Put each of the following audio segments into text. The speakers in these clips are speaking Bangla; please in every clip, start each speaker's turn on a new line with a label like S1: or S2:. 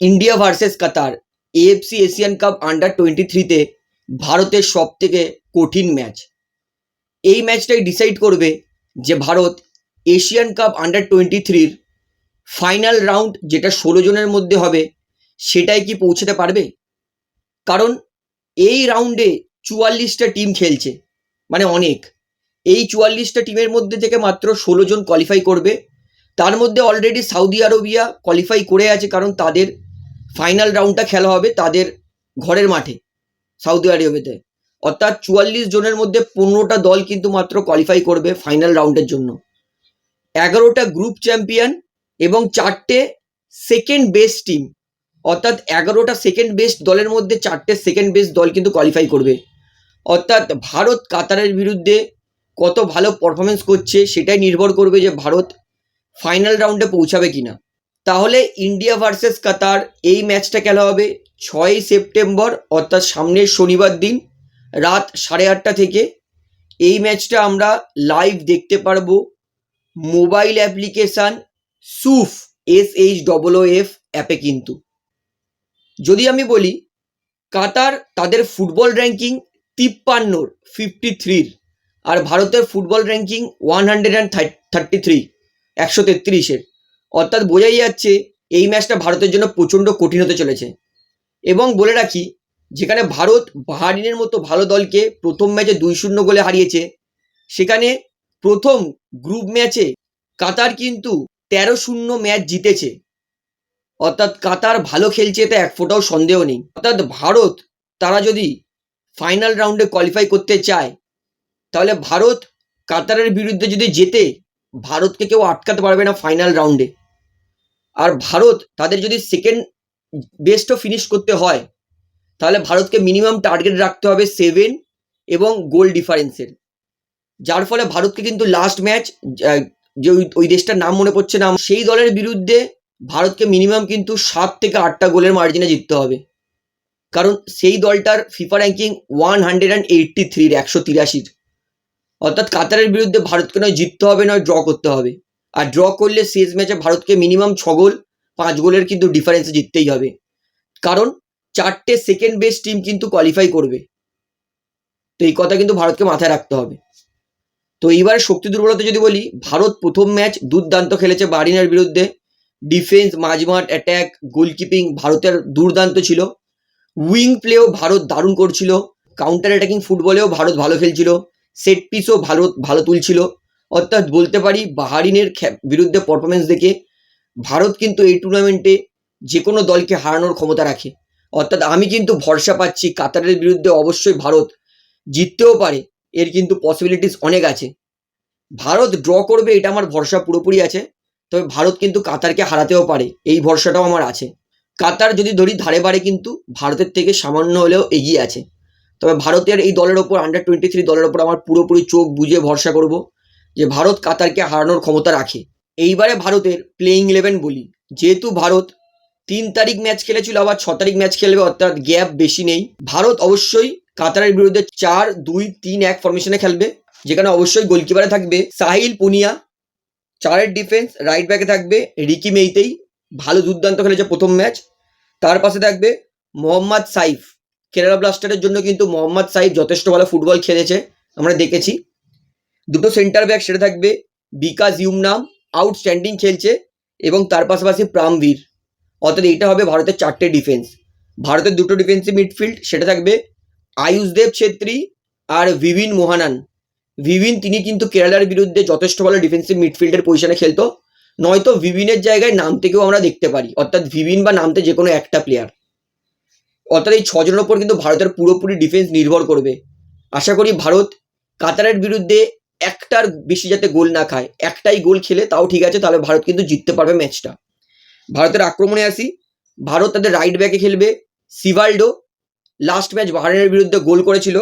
S1: India versus Qatar AFC Asian Cup under twenty থ্রিতে ভারতের সব থেকে কঠিন ম্যাচ এই ম্যাচটাই ডিসাইড করবে যে Bharat Asian Cup under twenty থ্রির ফাইনাল রাউন্ড যেটা ষোলো জনের মধ্যে হবে সেটাই কি পৌঁছতে পারবে? কারণ এই রাউন্ডে চুয়াল্লিশটা টিম খেলছে মানে অনেক। এই চুয়াল্লিশটা টিমের মধ্যে থেকে মাত্র ষোলো জন কোয়ালিফাই করবে। তার মধ্যে অলরেডি সৌদি আরবিয়া কোয়ালিফাই করে আছে, কারণ তাদের ফাইনাল রাউন্ডটা খেলা হবে তাদের ঘরের মাঠে সৌদি আরবিয়াতে অর্থাৎ চুয়াল্লিশ জনের মধ্যে পনেরোটা দল কিন্তু মাত্র কোয়ালিফাই করবে ফাইনাল রাউন্ডের জন্য। এগারোটা গ্রুপ চ্যাম্পিয়ন এবং চারটে সেকেন্ড বেস্ট টিম অর্থাৎ এগারোটা সেকেন্ড বেস্ট দলের মধ্যে চারটে সেকেন্ড বেস্ট দল কিন্তু কোয়ালিফাই করবে। অর্থাৎ ভারত কাতারের বিরুদ্ধে কত ভালো পারফরমেন্স করছে সেটাই নির্ভর করবে যে ভারত ফাইনাল রাউন্ডে পৌঁছাবে কিনা। তাহলে ইন্ডিয়া ভার্সেস কাতার এই ম্যাচটা খেলা হবে ছয়ই সেপ্টেম্বর, অর্থাৎ সামনের শনিবার দিন রাত সাড়ে আটটা থেকে। এই ম্যাচটা আমরা লাইভ দেখতে পারব। Mobile application Shoof S H double O F অ্যাপে কিন্তু। যদি আমি বলি, কাতার তাদের ফুটবল র্যাঙ্কিং তিপ্পান্নর ফিফটি থ্রির আর ভারতের football ranking one hundred and thirty three একশো তেত্রিশের। অর্থাৎ বোঝাই যাচ্ছে এই ম্যাচটা ভারতের জন্য প্রচণ্ড কঠিন হতে চলেছে। এবং বলে রাখি, যেখানে ভারত বাহারিনের মতো ভালো দলকে প্রথম ম্যাচে দুই শূন্য গোলে হারিয়েছে, সেখানে প্রথম গ্রুপ ম্যাচে কাতার কিন্তু তেরো শূন্য ম্যাচ জিতেছে। অর্থাৎ কাতার ভালো খেলছে এতে এক ফোঁটাও সন্দেহ নেই। অর্থাৎ ভারত, তারা যদি ফাইনাল রাউন্ডে কোয়ালিফাই করতে চায়, তাহলে ভারত কাতারের বিরুদ্ধে যদি জেতে, ভারতকে কেউ আটকাতে পারবে না ফাইনাল রাউন্ডে। আর ভারত তাদের যদি সেকেন্ড বেস্টও ফিনিশ করতে হয়, তাহলে ভারতকে মিনিমাম টার্গেট রাখতে হবে সেভেন এবং গোল ডিফারেন্সের যার ফলে ভারতকে কিন্তু লাস্ট ম্যাচ যে ওই দেশটার নাম মনে পড়ছে না, সেই দলের বিরুদ্ধে ভারতকে মিনিমাম কিন্তু সাত থেকে আটটা গোলের মার্জিনে জিততে হবে। কারণ সেই দলটার FIFA ranking one hundred and eighty থ্রির একশো তিরাশির। অর্থাৎ কাতারের বিরুদ্ধে ভারতকে নয়, জিততে হবে নয় ড্র করতে হবে। আর ড্র করলে শেষ ম্যাচে ভারতকে মিনিমাম ছ গোল, পাঁচ গোলের কিন্তু ডিফারেন্সে জিততেই হবে। কারণ চারটে সেকেন্ড বেস্ট টিম কিন্তু কোয়ালিফাই করবে। তো এই কথা কিন্তু ভারতকে মাথায় রাখতে হবে। তো এইবারে শক্তি দুর্বলতা যদি বলি, ভারত প্রথম ম্যাচ দুর্দান্ত খেলেছে বারিনের বিরুদ্ধে। ডিফেন্স মাঝমাঠ অ্যাট্যাক গোলকিপিং ভারতের দুর্দান্ত ছিল। উইং প্লেও ভারত দারুণ করছিল। কাউন্টার অ্যাটাকিং ফুটবলেও ভারত ভালো খেলছিল। সেট পিসও ভারত ভালো তুলছিল। অর্থাৎ বলতে পারি বাহারিনের বিরুদ্ধে পারফরমেন্স দেখে ভারত কিন্তু এই টুর্নামেন্টে যে কোনো দলকে হারানোর ক্ষমতা রাখে। অর্থাৎ আমি কিন্তু ভরসা পাচ্ছি কাতারের বিরুদ্ধে অবশ্যই ভারত জিততেও পারে, এর কিন্তু পসিবিলিটিস অনেক আছে। ভারত ড্র করবে এটা আমার ভরসা পুরোপুরি আছে, তবে ভারত কিন্তু কাতারকে হারাতেও পারে, এই ভরসাটাও আমার আছে। কাতার যদি ধরি ধারে বাড়ে কিন্তু ভারতের থেকে সামান্য হলেও এগিয়ে আছে। তবে ভারতের এই দলের ওপর আন্ডার টোয়েন্টি থ্রি দলের ওপর আমার পুরোপুরি চোখ বুঝে ভরসা করব। যে ভারত কাতারকে হারানোর ক্ষমতা রাখে। এইবারে ভারতের প্লেইং ইলেভেন বলি। যেহেতু ভারত তিন তারিখ ম্যাচ খেলেছিল, আবার ছ তারিখ ম্যাচ খেলবে, অর্থাৎ গ্যাপ বেশি নেই। ভারত অবশ্যই কাতারের বিরুদ্ধে চার, দুই, তিন, এক ফরমেশনে খেলবে, যেখানে অবশ্যই গোলকিপারে থাকবে সাহিল পুনিয়া। চারের ডিফেন্স রাইট ব্যাকে থাকবে রিকি মেইতেই। ভালো দুর্দান্ত খেলেছে প্রথম ম্যাচ তার পাশে থাকবে মোহাম্মদ সাইফ। কেরালা ব্লাস্টারের জন্য কিন্তু মোহাম্মদ সাইফ যথেষ্ট ভালো ফুটবল খেলেছে, আমরা দেখেছি। দুটো সেন্টার ব্যাক সেটা থাকবে, বিকাশ ইউমনাম আউটস্ট্যান্ডিং খেলছে, এবং তার পাশাপাশি প্রামবীর। অর্থাৎ এটা হবে ভারতের চারটে ডিফেন্স ভারতের দুটো ডিফেন্সিভ মিডফিল্ড সেটা থাকবে আয়ুষদেব ছেত্রী আর ভিভিন মোহানান। ভিভিন তিনি কিন্তু কেরালার বিরুদ্ধে যথেষ্ট ভালো ডিফেন্সিভ মিডফিল্ডের পজিশনে খেলতো, নয়তো ভিভিনের জায়গায় নাম থেকেও আমরা দেখতে পারি। অর্থাৎ ভিভিন বা নামতে যে কোনো একটা প্লেয়ার অর্থাৎ এই ছজনের ওপর কিন্তু ভারতের পুরোপুরি ডিফেন্স নির্ভর করবে। আশা করি ভারত কাতারের বিরুদ্ধে একটার বেশি যাতে গোল না খায়, একটাই গোল খেলে তাও ঠিক আছে, তাহলে ভারত কিন্তু জিততে পারবে ম্যাচটা। ভারতের আক্রমণে আসি, ভারত তাদের রাইট ব্যাকে খেলবে, সিভাল্ডো লাস্ট ম্যাচ বাহারেনের বিরুদ্ধে গোল করেছিল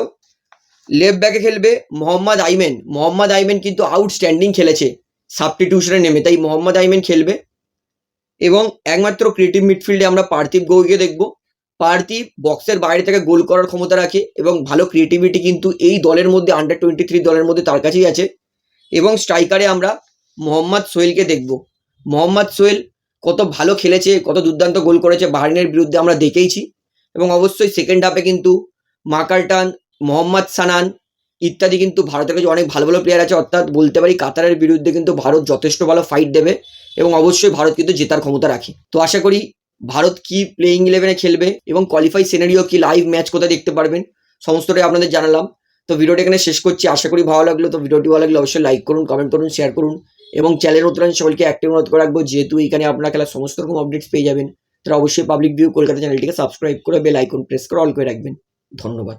S1: লেফট ব্যাকে খেলবে মোহাম্মদ আইমেন মোহাম্মদ আইমেন কিন্তু আউটস্ট্যান্ডিং খেলেছে সাবস্টিটিউশনে নেমে, তাই মোহাম্মদ আইমেন খেলবে। এবং একমাত্র ক্রিয়েটিভ মিডফিল্ডে আমরা পার্থিব গৌইকে দেখব। পার্থিব বক্সের বাইরে থেকে গোল করার ক্ষমতা রাখে এবং ভালো ক্রিয়েটিভিটি কিন্তু এই দলের মধ্যে আন্ডার টোয়েন্টি থ্রি দলের মধ্যে তার কাছেই আছে। এবং স্ট্রাইকারে আমরা মোহাম্মদ সোহেলকে দেখব। মোহাম্মদ সোহেল কত ভালো খেলেছে, কত দুর্দান্ত গোল করেছে বাহারিনের বিরুদ্ধে আমরা দেখেইছি। এবং অবশ্যই সেকেন্ড হাফে কিন্তু মাকালটান, মোহাম্মদ সানান ইত্যাদি কিন্তু ভারতের কাছে অনেক ভালো ভালো প্লেয়ার আছে। অর্থাৎ বলতে পারি কাতারের বিরুদ্ধে কিন্তু ভারত যথেষ্ট ভালো ফাইট দেবে এবং অবশ্যই ভারত কিন্তু জেতার ক্ষমতা রাখে। তো আশা করি ভারত কি প্লেইং ইলেভেনে খেলবে এবং কোয়ালিফাই সিনারিও কি লাইভ ম্যাচ কোথায় দেখতে পারবেন? সমস্তটাই আপনাদের জানালাম। তো ভিডিওটা এখানে শেষ করছি। আশা করি ভালো লাগল। তো ভিডিওটি ভালো লাগলে অবশ্যই লাইক করুন কমেন্ট করুন শেয়ার করুন এবং চ্যানেল আছে সকলকে অ্যাক্টিভ অনুরোধ করে রাখব। যেহেতু এখানে আপনার খেলার সমস্ত রকম আপডেটস পেয়ে যাবেন তারা অবশ্যই পাবলিক ভিউ কলকাতা চ্যানেলটিকে সাবস্ক্রাইব করে বেল আইকন প্রেস করে অল করে রাখবেন। ধন্যবাদ।